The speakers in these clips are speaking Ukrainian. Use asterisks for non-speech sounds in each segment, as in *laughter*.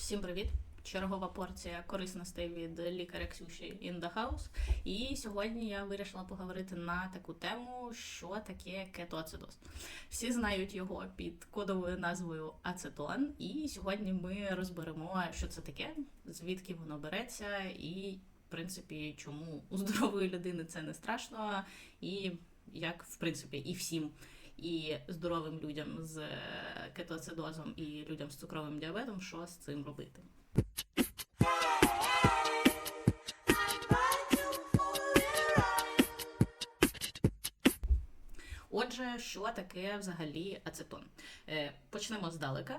Всім привіт! Чергова порція корисностей від лікаря Ксюші in the house. І сьогодні я вирішила поговорити на таку тему, що таке кетоацидоз. Всі знають його під кодовою назвою ацетон. І сьогодні ми розберемо, що це таке, звідки воно береться, і, в принципі, чому у здорової людини це не страшно, і як, в принципі, і всім і здоровим людям з кетоацидозом і людям з цукровим діабетом, що з цим робити. Отже, що таке взагалі ацетон? Е, Почнемо здалека.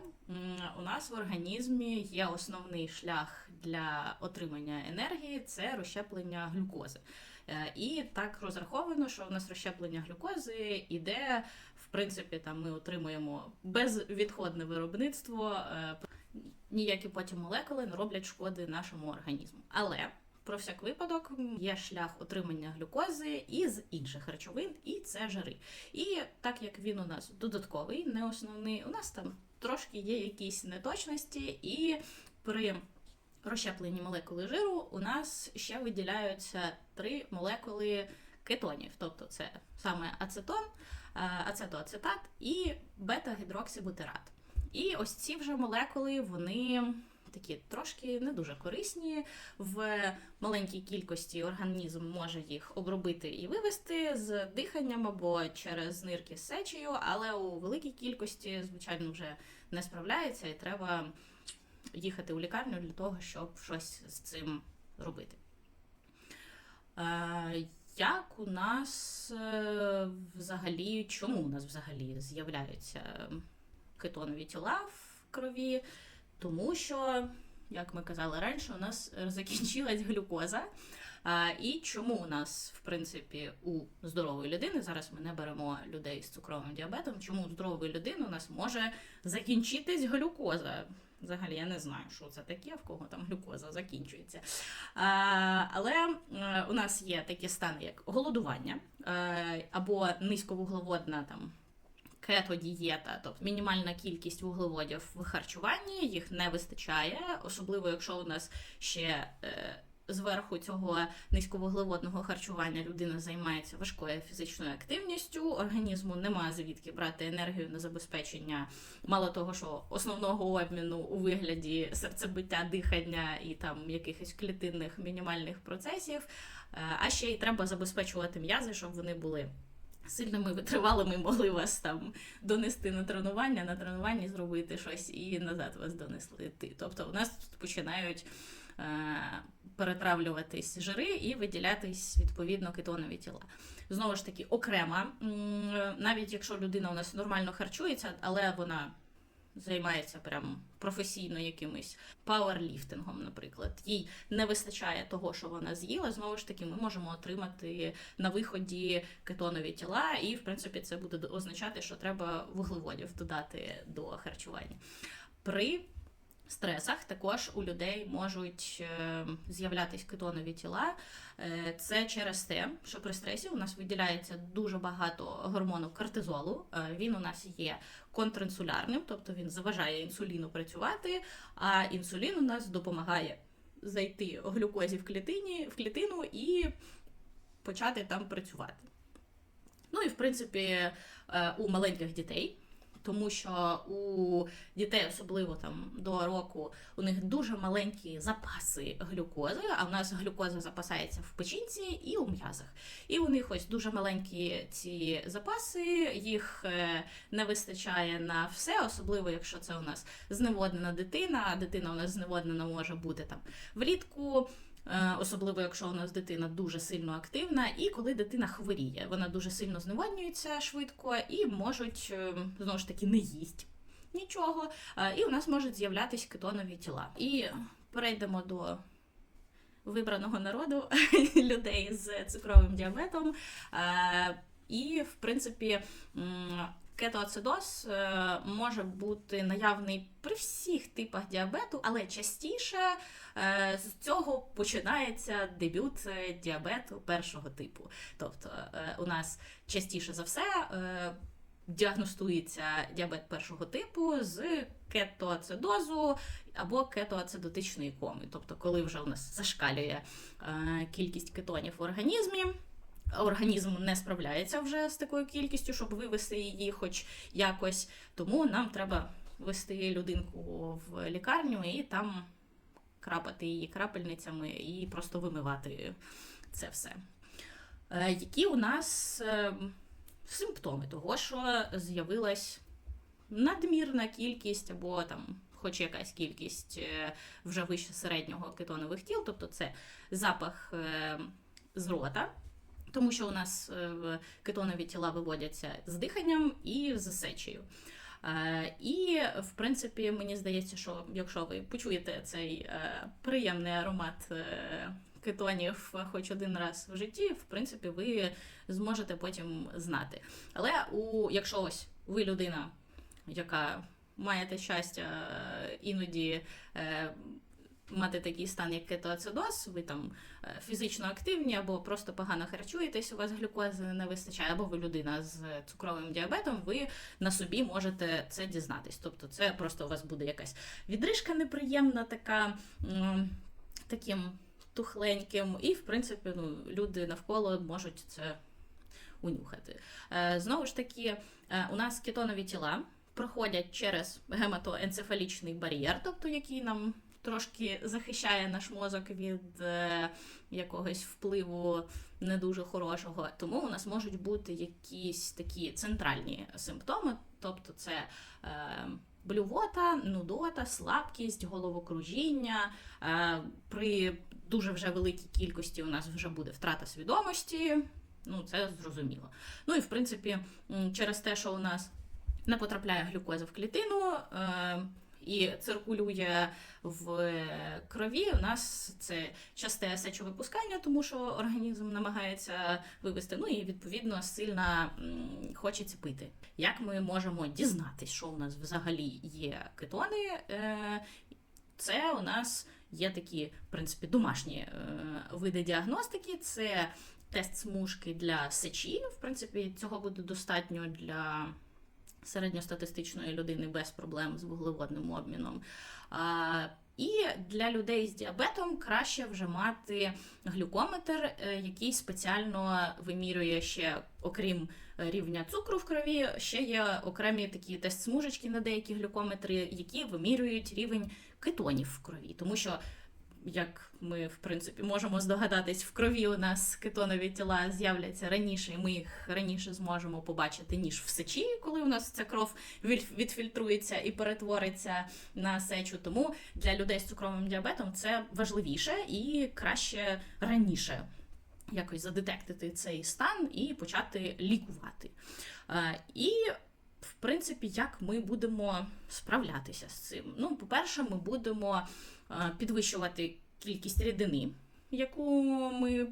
У нас в організмі є основний шлях для отримання енергії це розщеплення глюкози. Е, І так розраховано, що в нас розщеплення глюкози іде, принципі, там ми отримуємо безвідходне виробництво, е, ніякі потім молекули не роблять шкоди нашому організму. Але про всяк випадок є шлях отримання глюкози із інших речовин, і це жири. І так як він у нас додатковий, не основний, у нас там трошки є якісь неточності, і при розщепленні молекули жиру у нас ще виділяються три молекули кетонів, тобто це саме ацетон, е, ацетоацетат і бета-гідроксибутират. І ось ці вже молекули, вони такі трошки не дуже корисні. В маленькій кількості організм може їх обробити і вивести з диханням або через нирки з сечею, але у великій кількості, звичайно, вже не справляється і треба їхати у лікарню для того, щоб щось з цим робити. Як у нас е, взагалі, чому у нас взагалі з'являються кетонові тіла в крові? Тому що, як ми казали раніше, у нас закінчилась глюкоза. І чому у нас, в принципі, у здорової людини, зараз ми не беремо людей з цукровим діабетом, чому у здорової людини у нас може закінчитись глюкоза? Взагалі я не знаю, що це таке, в кого там глюкоза закінчується. Але у нас є такі стани, як голодування е, або низьковуглеводна там кетодієта, тобто мінімальна кількість вуглеводів в харчуванні, їх не вистачає, особливо якщо у нас ще. Е, Зверху цього низьковуглеводного харчування людина займається важкою фізичною активністю. Організму немає звідки брати енергію на забезпечення, мало того, що основного обміну у вигляді серцебиття, дихання і там якихось клітинних мінімальних процесів. Е, А ще й треба забезпечувати м'язи, щоб вони були сильними витривалими, могли вас там донести на тренування, на тренуванні зробити щось і назад вас донесли. Тобто у нас тут починають перетравлюватись жири і виділятись відповідно кетонові тіла. Знову ж таки, окремо, навіть якщо людина у нас нормально харчується, але вона займається прям професійно якимось пауерліфтингом, наприклад, їй не вистачає того, що вона з'їла. Знову ж таки, ми можемо отримати на виході кетонові тіла, і в принципі це буде означати, що треба вуглеводів додати до харчування. При стресах також у людей можуть е, з'являтися кетонові тіла. Е, Це через те, що при стресі у нас виділяється дуже багато гормону кортизолу. Е, Він у нас є контрінсулярним, тобто він заважає інсуліну працювати, а інсулін у нас допомагає зайти глюкозі в клітині, в клітину і почати там працювати. Ну і в принципі у маленьких дітей тому що у дітей, особливо там до року, у них дуже маленькі запаси глюкози. А в нас глюкоза запасається в печінці і у м'язах. І у них ось дуже маленькі ці запаси, їх е, не вистачає на все, особливо якщо це у нас зневоднена дитина. А дитина у нас зневоднена може бути там влітку. Е, Особливо, якщо у нас дитина дуже сильно активна, і коли дитина хворіє, вона дуже сильно зневоднюється швидко і можуть е, знову ж таки не їсть нічого. Е, І у нас можуть з'являтися кетонові тіла. І перейдемо до вибраного народу *laughs* людей з цукровим діабетом. І, в принципі, кетоацидоз е, може бути наявний при всіх типах діабету, але частіше е, з цього починається дебют діабету першого типу. Тобто е, у нас частіше за все. діагностується діабет першого типу з кетоацидозу або кетоацидотичної коми. Тобто, коли вже у нас зашкалює кількість кетонів в організмі. Організм не справляється вже з такою кількістю, щоб вивести її хоч якось. Тому нам треба вести людинку в лікарню і там крапати її крапельницями і просто вимивати це все. Е, Які у нас е, симптоми того, що з'явилась надмірна кількість або там. Хоч якась кількість е, вже вище середнього кетонових тіл, тобто це запах з рота, тому що у нас е, кетонові тіла виводяться з диханням і з сечею. Е, І, в принципі, мені здається, що якщо ви почуєте цей е, приємний аромат кетонів хоч один раз в житті, в принципі, ви зможете потім знати. Але у, якщо ось ви людина, яка має те щастя іноді. Мати такий стан, як кетоацидоз, ви там е, фізично активні, або просто погано харчуєтесь, у вас глюкози не вистачає, або ви людина з цукровим діабетом, ви на собі можете це дізнатись. Тобто, це просто у вас буде якась відрижка неприємна, така таким тухленьким, і в принципі ну, люди навколо можуть це унюхати. Е, Знову ж таки, е, у нас кетонові тіла проходять через гематоенцефалічний бар'єр, тобто який нам трошки захищає наш мозок від е, якогось впливу не дуже хорошого. Тому у нас можуть бути якісь такі центральні симптоми, тобто це е, блювота, нудота, слабкість, головокружіння. Е, при дуже вже великій кількості у нас вже буде втрата свідомості. Ну, це зрозуміло. Ну і в принципі, через те, що у нас не потрапляє глюкоза в клітину е, і циркулює в крові, у нас це часте сечовипускання, тому що організм намагається вивести. Ну і відповідно сильно хочеться пити. Як ми можемо дізнатись, що у нас взагалі є кетони? Е, це у нас є такі, в принципі, домашні е, види діагностики. Це тест смужки для сечі. В принципі, цього буде достатньо для середньостатистичної людини без проблем з вуглеводним обміном. І для людей з діабетом краще вже мати глюкометр, е, який спеціально вимірює ще, окрім е, рівня цукру в крові, ще є окремі такі тест-смужечки на деякі глюкометри, які вимірюють рівень кетонів в крові. Тому що як ми в принципі можемо здогадатись, в крові у нас кетонові тіла з'являться раніше, і ми їх раніше зможемо побачити, ніж в сечі, коли у нас ця кров відфільтрується і перетвориться на сечу. Тому для людей з цукровим діабетом це важливіше і краще раніше. Якось задетектити цей стан і почати лікувати. Е, І, в принципі, як ми будемо справлятися з цим? Ну, по-перше, ми будемо підвищувати кількість рідини, яку ми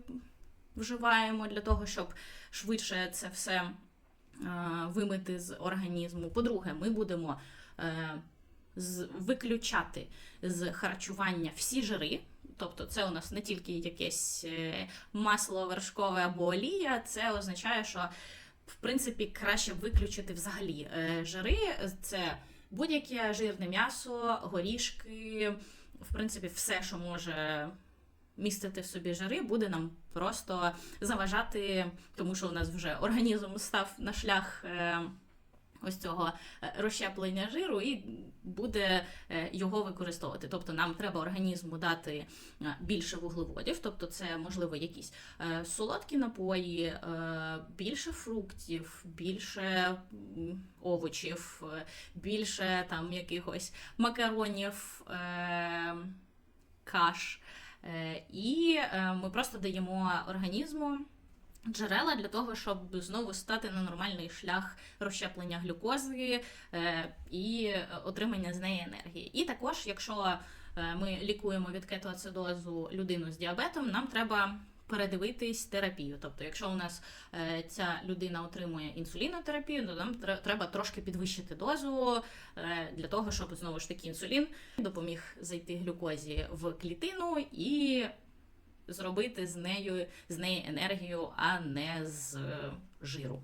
вживаємо для того, щоб швидше це все е, вимити з організму. По-друге, ми будемо е, виключати з харчування всі жири. Тобто це у нас не тільки якесь е, масло вершкове або олія, це означає, що в принципі краще виключити взагалі е, жири. Це будь-яке жирне м'ясо, горішки, в принципі, все, що може містити в собі жири, буде нам просто заважати, тому що у нас вже організм став на шлях. Ось цього е, розщеплення жиру і буде е, його використовувати. Тобто нам треба організму дати е, більше вуглеводів, тобто це можливо якісь солодкі напої, більше фруктів, більше овочів, більше там якихось макаронів, каш. І ми просто даємо організму джерела для того, щоб знову стати на нормальний шлях розщеплення глюкози е, і отримання з неї енергії. І також, якщо е, ми лікуємо від кетоацидозу людину з діабетом, нам треба передивитись терапію. Тобто, якщо у нас е, ця людина отримує інсулінотерапію, то нам треба трошки підвищити дозу для того, щоб знову ж таки інсулін допоміг зайти глюкозі в клітину і зробити з нею з неї енергію, а не з е, жиру.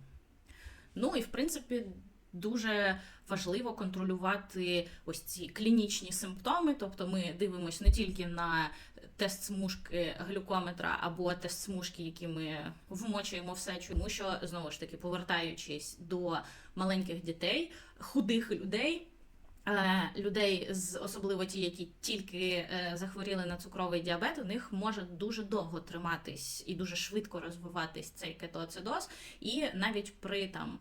Ну і в принципі, дуже важливо контролювати ось ці клінічні симптоми. Тобто ми дивимося не тільки на тест смужки глюкометра або тест смужки, які ми вмочуємо в сечу, тому що знову ж таки, повертаючись до маленьких дітей, худих людей. Людей з особливо ті, які тільки е, захворіли на цукровий діабет, у них може дуже довго триматись і дуже швидко розвиватись цей кетоацидоз, і навіть при там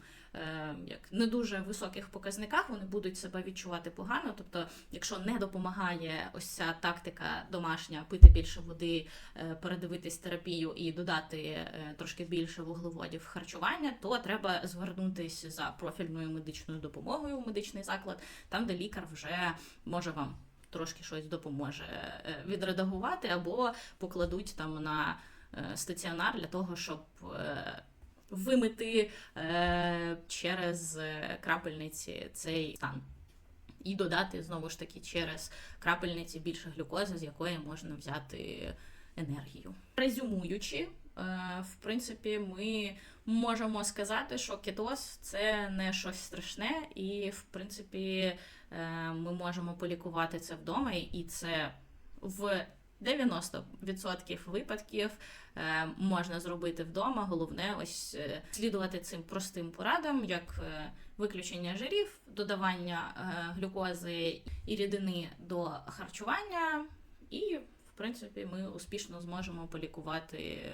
як не дуже високих показниках вони будуть себе відчувати погано. Тобто, якщо не допомагає ось ця тактика домашня пити більше води, е, передивитись терапію і додати е, трошки більше вуглеводів в харчування, то треба звернутися за профільною медичною допомогою в медичний заклад, там де лікар вже може вам трошки щось допоможе е, відредагувати, або покладуть там на е, стаціонар для того, щоб е, вимити е, через е, крапельниці цей стан. І додати знову ж таки через крапельниці більше глюкози, з якої можна взяти енергію. Резюмуючи, е, в принципі, ми можемо сказати, що кетоз це не щось страшне, і в принципі е, ми можемо полікувати це вдома, і це в 90% випадків е, можна зробити вдома. Головне, ось е, слідувати цим простим порадам, як е, виключення жирів, додавання глюкози і рідини до харчування, і в принципі ми успішно зможемо полікувати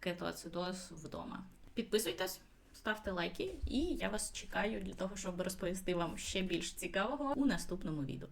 кетоацидоз вдома. Підписуйтесь. Ставте лайки, і я вас чекаю для того, щоб розповісти вам ще більш цікавого у наступному відео.